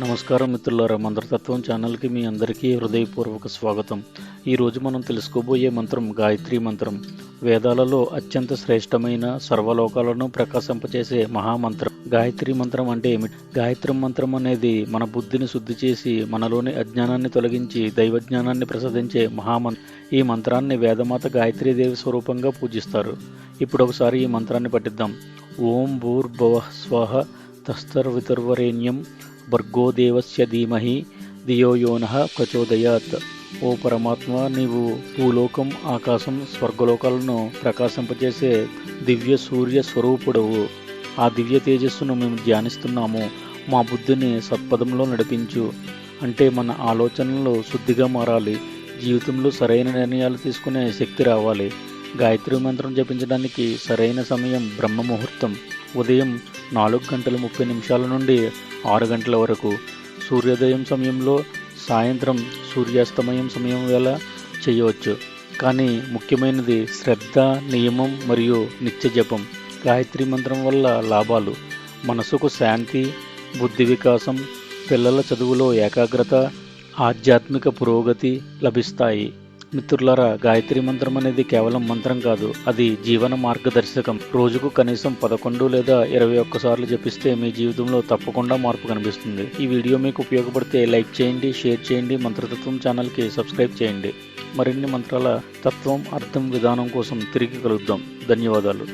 నమస్కారం మిత్రులారా మంత్రతత్వం ఛానల్కి మీ అందరికీ హృదయపూర్వక స్వాగతం. ఈరోజు మనం తెలుసుకోబోయే మంత్రం గాయత్రి మంత్రం. వేదాలలో అత్యంత శ్రేష్టమైన సర్వలోకాలను ప్రకాశింపచేసే మహామంత్రం. గాయత్రి మంత్రం అంటే ఏమిటి? గాయత్రి మంత్రం అనేది మన బుద్ధిని శుద్ధి చేసి మనలోని అజ్ఞానాన్ని తొలగించి దైవజ్ఞానాన్ని ప్రసాదించే మహామంత్రం. ఈ మంత్రాన్ని వేదమాత గాయత్రీదేవి స్వరూపంగా పూజిస్తారు. ఇప్పుడు ఒకసారి ఈ మంత్రాన్ని పఠిద్దాం. ఓం భూర్భువ స్వహ తస్తర్వితుర్వరేణ్యం భర్గో దేవస్య ధీమహి దియో యోనః ప్రచోదయాత్. ఓ పరమాత్మ నీవు భూలోకం ఆకాశం స్వర్గలోకాలను ప్రకాశింపజేసే దివ్య సూర్య స్వరూపుడవు. ఆ దివ్య తేజస్సును మేము ధ్యానిస్తున్నాము. మా బుద్ధిని సత్పదంలో నడిపించు. అంటే మన ఆలోచనలు శుద్ధిగా మారాలి. జీవితంలో సరైన నిర్ణయాలు తీసుకునే శక్తి రావాలి. గాయత్రి మంత్రం జపించడానికి సరైన సమయం బ్రహ్మ ముహూర్తం ఉదయం నాలుగు గంటల ముప్పై నిమిషాల నుండి ఆరు గంటల వరకు సూర్యోదయం సమయంలో సాయంత్రం సూర్యాస్తమయం సమయం వేళ చేయవచ్చు. కానీ ముఖ్యమైనది శ్రద్ధ నియమం మరియు నిత్య జపం. గాయత్రి మంత్రం వల్ల లాభాలు. మనసుకు శాంతి బుద్ధి వికాసం పిల్లల చదువులో ఏకాగ్రత ఆధ్యాత్మిక పురోగతి లభిస్తాయి. మిత్రులారా గాయత్రి మంత్రం అనేది కేవలం మంత్రం కాదు అది జీవన మార్గదర్శకం. రోజుకు కనీసం పదకొండు లేదా ఇరవై ఒక్కసార్లు జపిస్తే మీ జీవితంలో తప్పకుండా మార్పు కనిపిస్తుంది. ఈ వీడియో మీకు ఉపయోగపడితే లైక్ చేయండి షేర్ చేయండి మంత్రతత్వం ఛానల్కి సబ్స్క్రైబ్ చేయండి. మరిన్ని మంత్రాల తత్వం అర్థం విధానం కోసం తిరిగి కలుద్దాం. ధన్యవాదాలు.